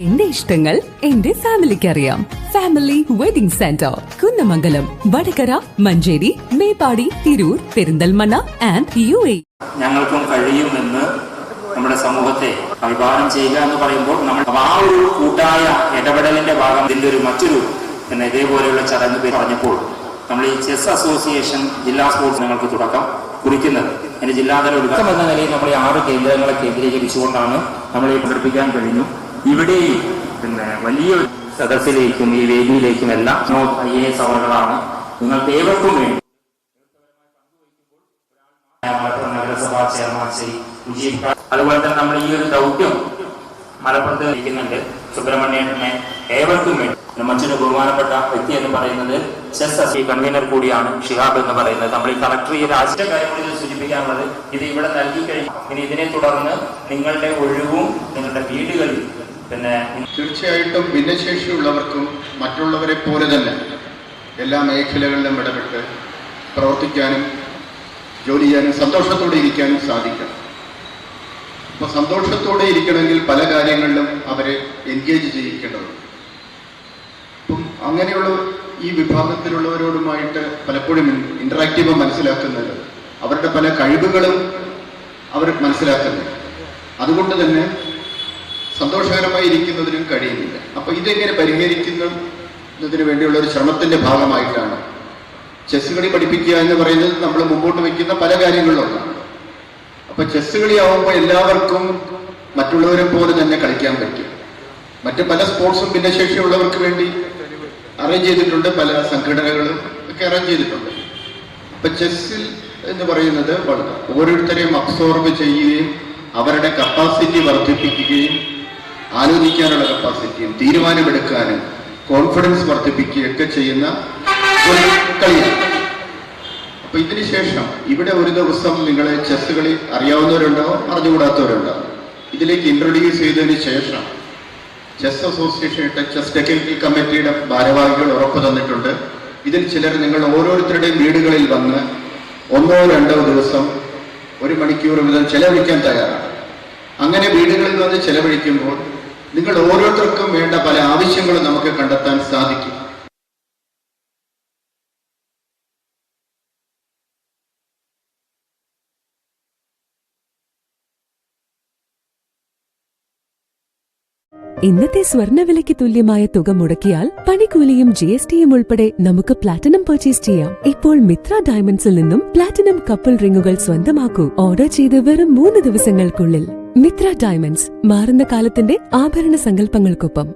എന്റെ ഇഷ്ടങ്ങൾ എന്റെ ഫാമിലിക്ക് അറിയാം family wedding centre Kunnamangalam Vadakara Manjeri Meppadi Tirur Perinthalmanna and you a ഞങ്ങൾക്കും കഴിയുമെന്ന് നമ്മുടെ സമൂഹത്തെ അഭിവാദം ചെയ്യുക എന്ന് പറയുമ്പോൾ നമ്മൾ ആ ഒരു കൂട്ടായ ഇടപെടലിന്റെ ഭാഗം ഇതിന്റെ ഒരു മറ്റൊരു പിന്നെ ഇതേപോലെയുള്ള ചടങ്ങ് പറഞ്ഞപ്പോൾ നമ്മൾ ഈ ചെസ് അസോസിയേഷൻ ജില്ലാ സ്പോർട്സ് ഞങ്ങൾക്ക് തുടക്കം കുറിക്കുന്നത്. അതിന് ജില്ലാതല ഒരു എന്ന നിലയിൽ നമ്മൾ ആറ് കേന്ദ്രങ്ങളെ കേന്ദ്രീകരിച്ചുകൊണ്ടാണ് നമ്മൾ ഈ പ്രകടിപ്പിക്കാൻ കഴിഞ്ഞു. ഇവിടെയും പിന്നെ വലിയ സദസ്സിലേക്കും ഈ വേദിയിലേക്കും എല്ലാം ഐ എ എസ് അവറുകളാണ് നിങ്ങൾക്ക് ഏവർക്കും വേണ്ടി. നഗരസഭാ ചെയർമാൻ ശ്രീ. അതുപോലെ തന്നെ നമ്മൾ ഈ ഒരു ദൗത്യം മലപ്പുറത്ത് ഇരിക്കുന്നുണ്ട് സുബ്രഹ്മണ്യനെ ഏവർക്കും വേണ്ടി. മനുഷ്യന് ബഹുമാനപ്പെട്ട വ്യക്തി എന്ന് പറയുന്നത് ചെസ് അസി കൺവീനർ കൂടിയാണ് ഷിഹാബ് എന്ന് പറയുന്നത്. നമ്മൾ ഈ കളക്ടർ ഈ രാജ്യ കാര്യങ്ങളിൽ സൂചിപ്പിക്കാനുള്ളത് ഇത് ഇവിടെ നൽകി കഴിഞ്ഞു. ഇനി ഇതിനെ തുടർന്ന് നിങ്ങളുടെ ഒഴിവും നിങ്ങളുടെ വീടുകളിൽ പിന്നെ തീർച്ചയായിട്ടും ഭിന്നശേഷിയുള്ളവർക്കും മറ്റുള്ളവരെ പോലെ തന്നെ എല്ലാ മേഖലകളിലും ഇടപെട്ട് പ്രവർത്തിക്കാനും ജോലി ചെയ്യാനും സന്തോഷത്തോടെ ഇരിക്കാനും സാധിക്കണം. അപ്പോൾ സന്തോഷത്തോടെ ഇരിക്കണമെങ്കിൽ പല കാര്യങ്ങളിലും അവരെ എൻഗേജ് ചെയ്യിക്കേണ്ടതുണ്ട്. അപ്പം അങ്ങനെയുള്ള ഈ വിഭാഗത്തിലുള്ളവരോടുമായിട്ട് പലപ്പോഴും ഇന്ററാക്റ്റീവ് മനസ്സിലാക്കുന്നത് അവരുടെ പല കഴിവുകളും അവർ മനസ്സിലാക്കുന്നത് അതുകൊണ്ട് തന്നെ സന്തോഷകരമായി ഇരിക്കുന്നതിനും കഴിയുന്നില്ല. അപ്പൊ ഇതെങ്ങനെ പരിഹരിക്കുന്നതിന് വേണ്ടിയുള്ള ഒരു ശ്രമത്തിന്റെ ഭാഗമായിട്ടാണ് ചെസ് കളി പഠിപ്പിക്കുക എന്ന് പറയുന്നത് നമ്മൾ മുമ്പോട്ട് വയ്ക്കുന്ന പല കാര്യങ്ങളിലൊന്നാണ്. അപ്പൊ ചെസ് കളി ആവുമ്പോൾ എല്ലാവർക്കും മറ്റുള്ളവരെ പോലെ തന്നെ കളിക്കാൻ പറ്റും. മറ്റ് പല സ്പോർട്സും ഭിന്നശേഷിയുള്ളവർക്ക് വേണ്ടി അറേഞ്ച് ചെയ്തിട്ടുണ്ട്. പല സംഘടനകളും ഒക്കെ അറേഞ്ച് ചെയ്തിട്ടുണ്ട്. അപ്പൊ ചെസ്സിൽ എന്ന് പറയുന്നത് ഓരോരുത്തരെയും അബ്സോർബ് ചെയ്യുകയും അവരുടെ കപ്പാസിറ്റി വർദ്ധിപ്പിക്കുകയും ആലോചിക്കാനുള്ള കപ്പാസിറ്റിയും തീരുമാനമെടുക്കാനും കോൺഫിഡൻസ് വർദ്ധിപ്പിക്കുകയൊക്കെ ചെയ്യുന്ന ഒരു അപ്പൊ ഇതിനുശേഷം ഇവിടെ ഒരു ദിവസം നിങ്ങൾ ചെസ് കളി അറിയാവുന്നവരുണ്ടാവും അറിഞ്ഞുകൂടാത്തവരുണ്ടാവും. ഇതിലേക്ക് ഇൻട്രൊഡ്യൂസ് ചെയ്തതിന് ശേഷം ചെസ് അസോസിയേഷൻ ചെസ് ടെക്നിക്കൽ കമ്മിറ്റിയുടെ ഭാരവാഹികൾ ഉറപ്പ് തന്നിട്ടുണ്ട്. ഇതിൽ ചിലർ നിങ്ങൾ ഓരോരുത്തരുടെയും വീടുകളിൽ വന്ന് ഒന്നോ രണ്ടോ ദിവസം ഒരു മണിക്കൂർ വീതം ചെലവഴിക്കാൻ തയ്യാറാണ്. അങ്ങനെ വീടുകളിൽ വന്ന് ചെലവഴിക്കുമ്പോൾ നിങ്ങൾ ഓരോരുത്തർക്കും വേണ്ട പല ആവശ്യങ്ങളും നമുക്ക് കണ്ടെത്താൻ സാധിക്കും. ഇന്നത്തെ സ്വർണവിലയ്ക്ക് തുല്യമായ തുക മുടക്കിയാൽ പണിക്കൂലിയും ജി എസ് ടിയും ഉൾപ്പെടെ നമുക്ക് പ്ലാറ്റിനം പർച്ചേസ് ചെയ്യാം. ഇപ്പോൾ മിത്ര ഡയമണ്ട്സിൽ നിന്നും പ്ലാറ്റിനം കപ്പിൾ റിങ്ങുകൾ സ്വന്തമാക്കൂ. ഓർഡർ ചെയ്ത് വെറും മൂന്ന് ദിവസങ്ങൾക്കുള്ളിൽ. മിത്ര ഡയമണ്ട്സ് മാറുന്ന കാലത്തിന്റെ ആഭരണ സങ്കല്പങ്ങൾക്കൊപ്പം.